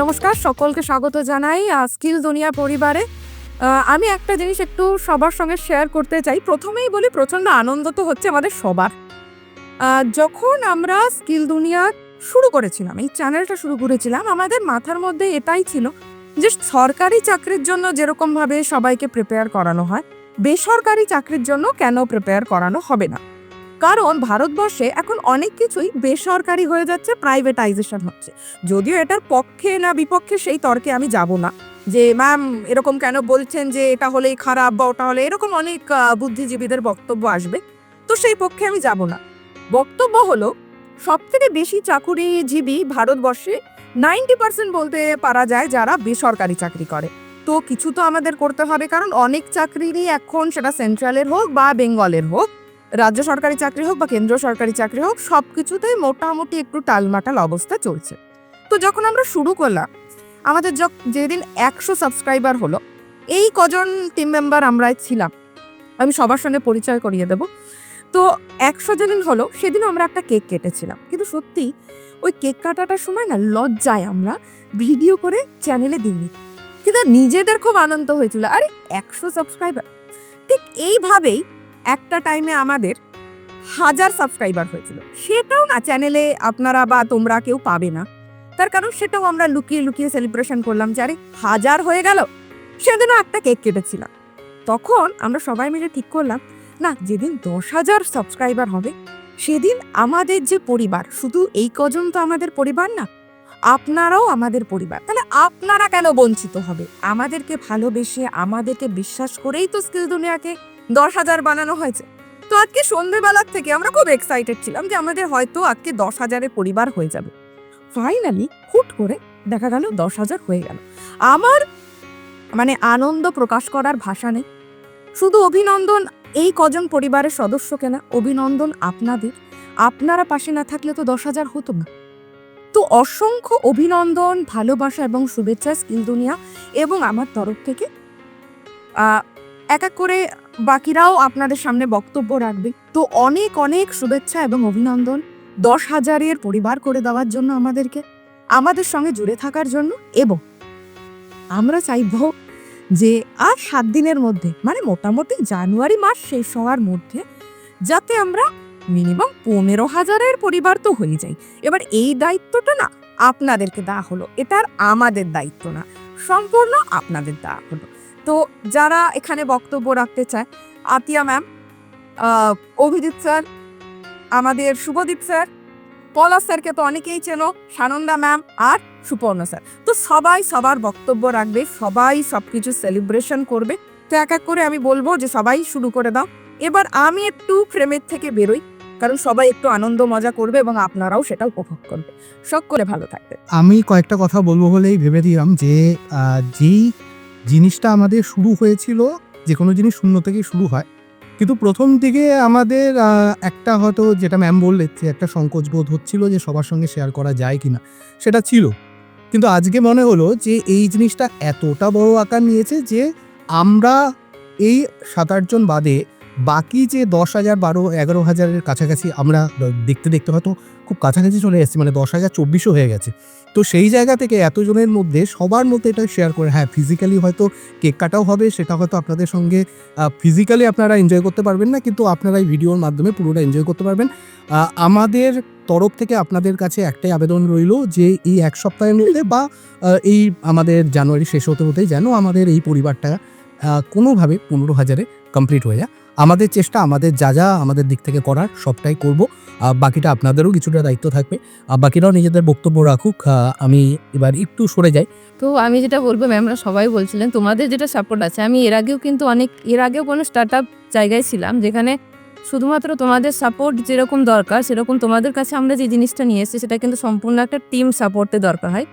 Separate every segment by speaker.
Speaker 1: নমস্কার সকলকে স্বাগত জানাই স্কিল দুনিয়া পরিবারে। আমি একটা জিনিস একটু সবার সঙ্গে শেয়ার করতে চাই। প্রথমেই বলি, প্রচণ্ড আনন্দ তো হচ্ছে আমাদের সবার। যখন আমরা স্কিল দুনিয়া শুরু করেছিলাম, এই চ্যানেলটা শুরু করেছিলাম, আমাদের মাথার মধ্যে এটাই ছিল যে সরকারি চাকরির জন্য যেরকমভাবে সবাইকে প্রিপেয়ার করানো হয়, বেসরকারি চাকরির জন্য কেন প্রিপেয়ার করানো হবে না? কারণ ভারতবর্ষে এখন অনেক কিছুই বেসরকারি হয়ে যাচ্ছে প্রাইভেটাইজেশন হচ্ছে। যদিও এটার পক্ষে না বিপক্ষে সেই তর্কে আমি যাব না। যে, ম্যাম, এরকম কেন বলছেন যে, এটা হলেই খারাপ বা ওটা হলে এরকম অনেক বুদ্ধিজীবীদের বক্তব্য আসবে। তো সেই পক্ষে আমি যাব না। বক্তব্য হলো সব থেকে বেশি চাকুরিজীবী ভারতবর্ষে নাইনটি পার্সেন্ট বলতে পারা যায় যারা বেসরকারি চাকরি করে। তো কিছু তো আমাদের করতে হবে, কারণ অনেক চাকরিরই এখন সেটা সেন্ট্রালের হোক বা বেঙ্গলের হোক রাজ্য সরকারি চাকরি হোক বা কেন্দ্র সরকারি চাকরি হোক সব কিছুতেই মোটামুটি একটু টালমাটাল অবস্থা চলছে। তো যখন আমরা শুরু করলাম, আমাদের যেদিন একশো সাবস্ক্রাইবার হলো, এই কজন টিম মেম্বার আমরা ছিলাম। আমি সবার সঙ্গে পরিচয় করিয়ে দেব। তো একশো যেদিন হলো, সেদিনও আমরা একটা কেক কেটেছিলাম। কিন্তু সত্যি, ওই কেক কাটাটার সময় না লজ্জায় আমরা ভিডিও করে চ্যানেলে দিইনি। কিন্তু নিজেদের খুব আনন্দ হয়েছিল। আরে, একশো সাবস্ক্রাইবার ঠিক এইভাবেই একটা টাইমে আমাদের হাজার সাবস্ক্রাইবার হয়েছিল। সেটাও না চ্যানেলে আপনারা বা তোমরা কেউ পাবে না। তার কারণ সেটাও আমরা লুকিয়ে লুকিয়ে সেলিব্রেশন করলাম যে, আরে, হাজার হয়ে গেল। সেদিনও একটা কেক কেটেছিলাম। তখন আমরা সবাই মিলে ঠিক করলাম, না, যেদিন দশ হাজার সাবস্ক্রাইবার হবে, সেদিন আমাদের যে পরিবার, শুধু এই কজন তো আমাদের পরিবার না, আপনারাও আমাদের পরিবার। তাহলে আপনারা কেন বঞ্চিত হবে? আমাদেরকে ভালোবেসে, আমাদেরকে বিশ্বাস করেই তো স্কিল দুনিয়াকে দশ হাজার বানানো হয়েছে। তো আজকে সন্ধেবেলার থেকে আমরা খুব এক্সাইটেড ছিলাম যে আমাদের হয়তো আজকে দশ হাজারের পরিবার হয়ে যাবে। ফাইনালি হুট করে দেখা গেল দশ হাজার হয়ে গেল। আমার মানে আনন্দ প্রকাশ করার ভাষা নেই। শুধু অভিনন্দন এই কজন পরিবারের সদস্যকে না অভিনন্দন আপনাদের। আপনারা পাশে না থাকলে তো দশ হাজার হতো না। তো অসংখ্য অভিনন্দন, ভালোবাসা এবং শুভেচ্ছা স্কিল দুনিয়া এবং আমার তরফ থেকে এক এক করে বাকিরাও আপনাদের সামনে বক্তব্য রাখবে। তো অনেক অনেক শুভেচ্ছা এবং অভিনন্দন। দশ হাজারের পরিবার করে দেওয়ার জন্য আমাদেরকে, আমাদের সঙ্গে জুড়ে থাকার জন্য এবং আমরা চাইব যে আর সাত দিনের মধ্যে মানে মোটামুটি জানুয়ারি মাস শেষ হওয়ার মধ্যে যাতে আমরা মিনিমাম পনেরো হাজারের পরিবার তো হয়ে যাই। এবার এই দায়িত্বটা না আপনাদেরকে দেওয়া হলো। এটা আর আমাদের দায়িত্ব না। সম্পূর্ণ আপনাদের দেওয়া হলো। তো যারা এখানে বক্তব্য রাখতে চায়, আতিয়া ম্যাম অভিজিৎ স্যার, আমাদের শুভদীপ স্যার, পলাশ স্যারকে তো অনেকেই চেনো, সানন্দা ম্যাম আর সুপর্ণ স্যার। তো সবাই সবার বক্তব্য রাখবে, সবাই সব কিছু সেলিব্রেশন করবে। তো এক এক করে আমি বলব যে সবাই শুরু করে দাও। এবার আমি একটু ফ্রেমের থেকে বেরোই, কারণ সবাই একটু আনন্দ মজা করবে এবং আপনারাও সেটা উপভোগ করবে। সকলে ভালো থাকবে
Speaker 2: আমি কয়েকটা কথা বলব বলেই ভেবে দিলাম যে যেই জিনিসটা আমাদের শুরু হয়েছিল যে কোনো জিনিস শূন্য থেকে শুরু হয়। কিন্তু প্রথম দিকে আমাদের একটা হয়তো যেটা ম্যাম বললে যে একটা সংকোচ বোধ হচ্ছিল যে সবার সঙ্গে শেয়ার করা যায় কি না সেটা ছিল। কিন্তু আজকে মনে হলো যে এই জিনিসটা এতটা বড় আকার নিয়েছে যে আমরা এই সাত আটজন বাদে বাকি যে দশ হাজার বারো, এগারো হাজারের কাছাকাছি আমরা দেখতে দেখতে হয়তো খুব কাছাকাছি চলে এসেছি মানে দশ হাজার চব্বিশও হয়ে গেছে। তো সেই জায়গা থেকে এতজনের মধ্যে সবার মধ্যে এটা শেয়ার করে হ্যাঁ ফিজিক্যালি হয়তো কেক কাটাও হবে, সেটা হয়তো আপনাদের সঙ্গে ফিজিক্যালি আপনারা এনজয় করতে পারবেন না, কিন্তু আপনারা এই ভিডিওর মাধ্যমে পুরোটা এনজয় করতে পারবেন। আমাদের তরফ থেকে আপনাদের কাছে একটাই আবেদন রইল যে এই এক সপ্তাহের মধ্যে বা এই আমাদের জানুয়ারি শেষ হতে হতেই যেন আমাদের এই পরিবারটা কোনোভাবে পনেরো হাজারে কমপ্লিট হয়ে যায়। আমাদের চেষ্টা, আমাদের যা যা আমাদের দিক থেকে করার সবটাই করব। বাকিটা আপনাদেরও কিছুটা দায়িত্ব থাকবে। বাকিরাও নিজেদের বক্তব্য রাখুক। আমি এবার একটু সরে যাই।
Speaker 3: তো আমি যেটা বলব ম্যামরা সবাই বলছিলেন, তোমাদের যেটা সাপোর্ট আছে। আমি এর আগেও কিন্তু অনেক, এর আগেও কোনো স্টার্ট আপ জায়গায় ছিলাম, যেখানে শুধুমাত্র তোমাদের সাপোর্ট যেরকম দরকার, সেরকম তোমাদের কাছে আমরা যে জিনিসটা নিয়ে এসেছি, সেটা কিন্তু সম্পূর্ণ একটা টিম সাপোর্টের দরকার হয়।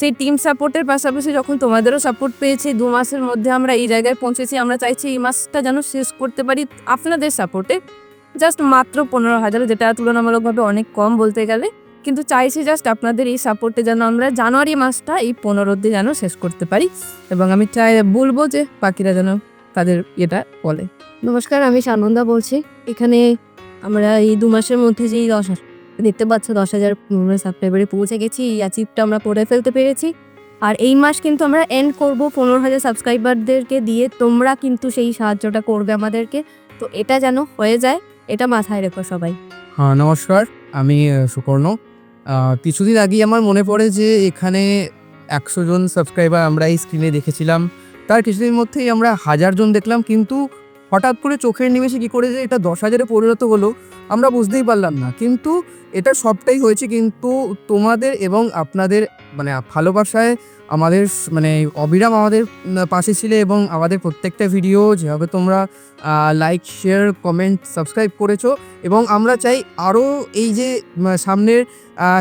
Speaker 3: সেই টিম সাপোর্টের পাশাপাশি যখন তোমাদেরও সাপোর্ট পেয়েছি, দু মাসের মধ্যে আমরা এই জায়গায় পৌঁছেছি। আমরা চাইছি এই মাসটা যেন শেষ করতে পারি আপনাদের সাপোর্টে জাস্ট মাত্র পনেরো হাজার, যেটা তুলনামূলকভাবে অনেক কম বলতে গেলে। কিন্তু চাইছি জাস্ট আপনাদের এই সাপোর্টে যেন আমরা জানুয়ারি মাসটা এই পনেরো দিয়ে যেন শেষ করতে পারি। এবং আমি চাই, বলব যে বাকিরা যেন তাদের এটা বলে।
Speaker 4: নমস্কার, আমি সানন্দা বলছি। এখানে আমরা এই দু মাসের মধ্যে যেই দশ দেখতে পাচ্ছ দশ হাজার সাবস্ক্রাইবারে পৌঁছে গেছি, এই অ্যাচিভটা আমরা করে ফেলতে পেরেছি। আর এই মাস কিন্তু আমরা এন্ড করব পনেরো হাজার সাবস্ক্রাইবারদেরকে দিয়ে, তোমরা কিন্তু সেই সাহায্যটা করবে আমাদেরকে। তো এটা যেন হয়ে যায়, এটা মাথায় রেখো সবাই।
Speaker 5: হ্যাঁ নমস্কার, আমি সুকর্ণ। কিছুদিন আগেই আমার মনে পড়ে যে এখানে একশো জন সাবস্ক্রাইবার আমরা এই স্ক্রিনে দেখেছিলাম। তার কিছুদিন মধ্যেই আমরা হাজার জন দেখলাম, কিন্তু হঠাৎ করে চোখের নিমেষে কী করে যে এটা দশ হাজারে পরিণত হলো, আমরা বুঝতেই পারলাম না। কিন্তু এটা সবটাই হয়েছে কিন্তু তোমাদের এবং আপনাদের মানে ভালোবাসায় আমাদের মানে অবিরাম আমাদের পাশে ছিলে এবং আমাদের প্রত্যেকটা ভিডিও যেভাবে তোমরা লাইক শেয়ার কমেন্ট সাবস্ক্রাইব করেছ এবং আমরা চাই আরও এই যে সামনের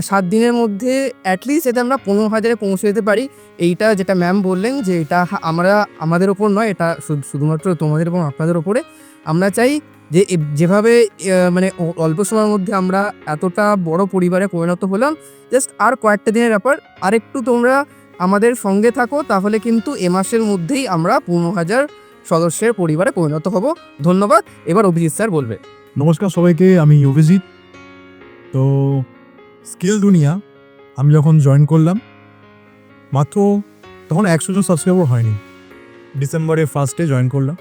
Speaker 5: সাত দিনের মধ্যে অ্যাটলিস্ট যাতে আমরা পনেরো হাজারে পৌঁছে যেতে পারি। এইটা যেটা ম্যাম বললেন যে এটা আমরা আমাদের ওপর নয়, এটা শুধু- শুধুমাত্র তোমাদের এবং আপনাদের ওপরে। আমরা চাই যে যেভাবে মানে অল্প সময়ের মধ্যে আমরা এতটা বড় পরিবারে পরিণত হলাম জাস্ট আর কয়েকটা দিনের ব্যাপার। আরেকটু তোমরা আমাদের সঙ্গে থাকো, তাহলে কিন্তু এ মাসের মধ্যেই আমরা পনেরো হাজার সদস্যের পরিবারে পরিণত হব। ধন্যবাদ। এবার অভিজিৎ স্যার বলবে।
Speaker 6: নমস্কার সবাইকে, আমি অভিজিৎ। তো, স্কিল দুনিয়া, আমি যখন জয়েন করলাম, মাত্র তখন একশো জন সাবস্ক্রাইবার হয়নি। ডিসেম্বরে ফার্স্টে জয়েন করলাম।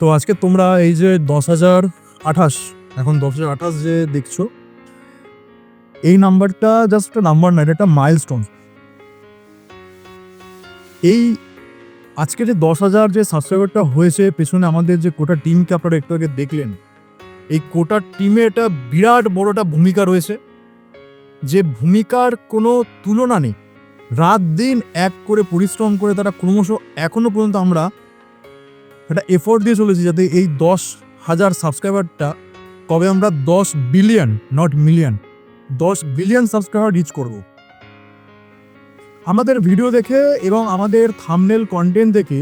Speaker 6: তো আজকে তোমরা এই যে দশ হাজার আঠাশ, এখন দশ হাজার আঠাশ যে দেখছ, এই নাম্বারটা জাস্ট একটা নাম্বার না, এটা একটা মাইলস্টোন এই আজকে যে দশ হাজার যে সাবস্ক্রাইবারটা হয়েছে, পেছনে আমাদের যে কোটা টিমকে আপনারা একটু আগে দেখলেন, এই কোটা টিমে একটা বিরাট বড় একটা ভূমিকা রয়েছে, যে ভূমিকার কোনো তুলনা নেই। রাত দিন এক করে পরিশ্রম করে তারা ক্রমশ এখনও পর্যন্ত আমরা একটা এফোর্ট দিয়ে চলেছি যাতে এই দশ হাজার সাবস্ক্রাইবারটা কবে আমরা দশ বিলিয়ন নট মিলিয়ন দশ বিলিয়ন সাবস্ক্রাইবার রিচ করব। আমাদের ভিডিও দেখে এবং আমাদের থামনেল কন্টেন্ট দেখে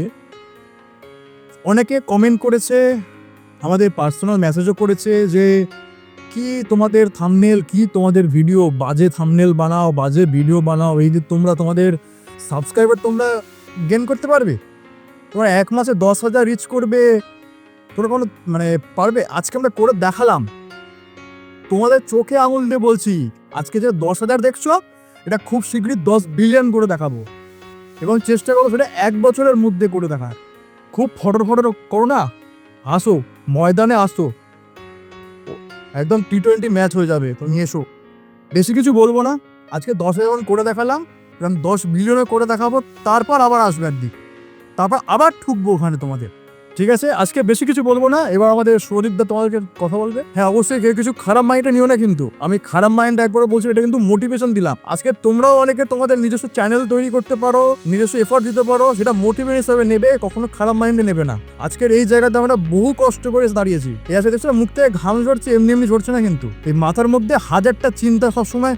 Speaker 6: অনেকে কমেন্ট করেছে, আমাদের পার্সোনাল মেসেজও করেছে যে, কি তোমাদের থামনেল কি তোমাদের ভিডিও বাজে থামনেল বানাও, বাজে ভিডিও বানাও, এই যে তোমরা তোমাদের সাবস্ক্রাইবার তোমরা গেন করতে পারবে? তোমরা এক মাসে দশ হাজার রিচ করবে। তোমরা কোনো মানে পারবে? আজকে আমরা করে দেখালাম। তোমাদের চোখে আঙুল দিয়ে বলছি, আজকে যে দশ হাজার দেখছ, এটা খুব শীঘ্রই দশ বিলিয়ন করে দেখাবো। এবং চেষ্টা করব সেটা এক বছরের মধ্যে করে দেখার। খুব ফটর ফটর করো না। আসো, ময়দানে আসো। একদম টি টোয়েন্টি ম্যাচ হয়ে যাবে, তুমি এসো। বেশি কিছু বলব না। আজকে দশ হাজার করে দেখালাম দশ মিলিয়নে করে দেখাবো, তারপর আবার আসবে একদিন। তারপর আবার ঠুকবো ওখানে তোমাদের। ঠিক আছে? আজকে বেশি কিছু বলব না। এবার আমাদের সৌরদীপদা তোমাদেরকে কথা বলবে। হ্যাঁ অবশ্যই কেউ কিছু খারাপ মাইন্ডে নিও না কিন্তু। আমি খারাপ মাইন্ড একবার বলছি এটা কিন্তু মোটিভেশন দিলাম। আজকে তোমরাও অনেকে তোমাদের নিজস্ব চ্যানেল তৈরি করতে পারো, নিজস্ব এফোর্ট দিতে পারো, সেটা মোটিভেশন হিসাবে নেবে, কখনো খারাপ মাইন্ডে নেবে না। আজকের এই জায়গাতে আমরা বহু কষ্ট করে দাঁড়িয়েছি। এই আছে? দেখছ মুখ থেকে ঘাম ঝরছে, এমনি এমনি ঝরছে না কিন্তু। এই মাথার মধ্যে হাজারটা চিন্তা সবসময়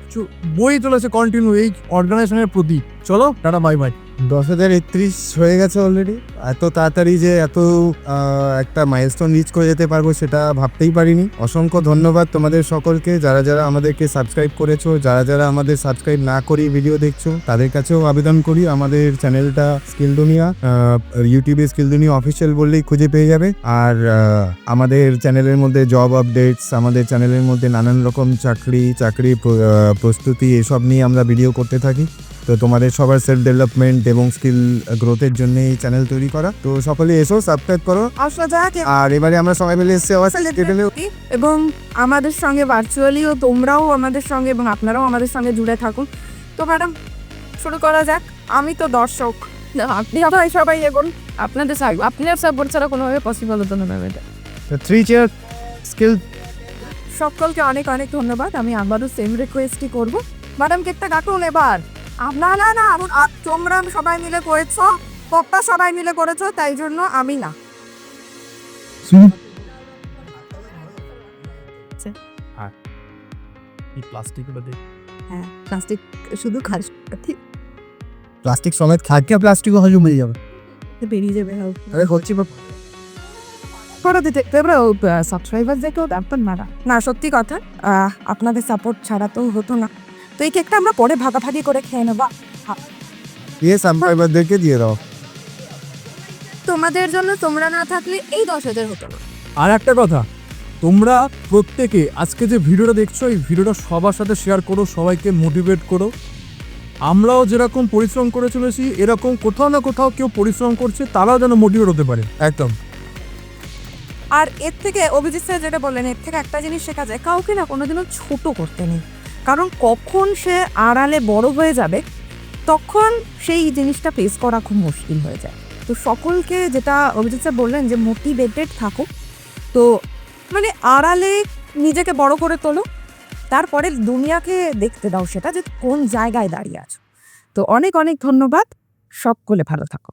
Speaker 6: বই চলেছে কন্টিনিউ এই অর্গানাইজেশনের প্রতি। চলো। টাটা বাই বাই
Speaker 2: দশ হাজার একত্রিশ হয়ে গেছে অলরেডি এত তাড়াতাড়ি যে এত একটা মাইলস্টোন রিচ করে যেতে পারব সেটা ভাবতেই পারিনি। অসংখ্য ধন্যবাদ তোমাদের সকলকে। যারা যারা আমাদেরকে সাবস্ক্রাইব করেছ, যারা যারা আমাদের সাবস্ক্রাইব না করি ভিডিও দেখছ, তাদের কাছেও আবেদন করি, আমাদের চ্যানেলটা স্কিল দুনিয়া ইউটিউবে স্কিল দুনিয়া অফিসিয়াল বললেই খুঁজে পেয়ে যাবে। আর আমাদের চ্যানেলের মধ্যে জব আপডেটস আমাদের চ্যানেলের মধ্যে নানান রকম চাকরি চাকরি প্রস্তুতি, এসব নিয়ে আমরা ভিডিও করতে থাকি। তো তোমাদের সবার সেলফ ডেভেলপমেন্ট এবং স্কিল গ্রোথের জন্য এই চ্যানেল তৈরি করা। তো সকলে এসো সাবস্ক্রাইব করো।
Speaker 1: আসা যাক
Speaker 2: আর এবারে আমরা সবাই মিলে এসে
Speaker 1: এবং আমাদের সঙ্গে ভার্চুয়ালিও তোমরাও আমাদের সঙ্গে এবং আপনারাও আমাদের সঙ্গে জুড়ে থাকুন। তো ম্যাডাম শুরু করা যাক। আমি তো দর্শক।
Speaker 3: আপনি
Speaker 1: সবাই সবাই এগোন।
Speaker 3: আপনাদের আপনার সাপোর্ট ছাড়া কোনোভাবে পসিবল হতো না ম্যাম এটা।
Speaker 2: থ্রি চেয়ার স্কিল
Speaker 1: সকলকে অনেক অনেক ধন্যবাদ। আমি আবারও সেম রিকোয়েস্টই করব। ম্যাডাম কেকটা কাটুন এবার। আ- না না তোমরা সবাই মিলে করেছ পপটা সবাই মিলে করেছ তাই জন্য আমি না।
Speaker 6: প্লাস্টিক
Speaker 1: হ্যাঁ প্লাস্টিক শুধু খাস ঠিক।
Speaker 2: প্লাস্টিক সমেত প্লাস্টিকও হজম হয়ে যাবে।
Speaker 1: বেরিয়ে যাবে
Speaker 2: আরে হচ্ছে
Speaker 1: করে দিতে এবারে সাবস্ক্রাইবার দেখেও ব্যাপার না না সত্যি কথা আপনাদের সাপোর্ট ছাড়া তো হতো না। তো এই কেকটা আমরা পরে ভাগাভাগি করে খেয়ে নেব।
Speaker 2: দিয়ে সাবস্ক্রাইবারদেরকে দিয়ে দাও।
Speaker 4: তোমাদের জন্য তোমরা না থাকলে এই দশ হাজার হতো না।
Speaker 6: আর একটা কথা তোমরা প্রত্যেকে আজকে যে ভিডিওটা দেখছ এই ভিডিওটা সবার সাথে শেয়ার করো সবাইকে মোটিভেট করো। আমরাও যেরকম পরিশ্রম করে চলেছি এরকম কোথাও না কোথাও কেউ পরিশ্রম করছে তারাও যেন মোটিভেট হতে পারে। একদম।
Speaker 1: আর এর থেকে অভিজিৎ স্যার যেটা বললেন এর থেকে একটা জিনিস শেখা যায় কাউকে না কোনোদিনও ছোট করতে নেই। কারণ কখন সে আড়ালে বড় হয়ে যাবে, তখন সেই জিনিসটা ফেস করা খুব মুশকিল হয়ে যায়। তো সকলকে যেটা অভিজিৎ স্যার বললেন যে মোটিভেটেড থাকো। তো মানে আড়ালে নিজেকে বড় করে তোলো, তারপরে দুনিয়াকে দেখতে দাও সেটা যে কোন জায়গায় দাঁড়িয়ে আছো। তো অনেক অনেক ধন্যবাদ। সকলে ভালো থাকো।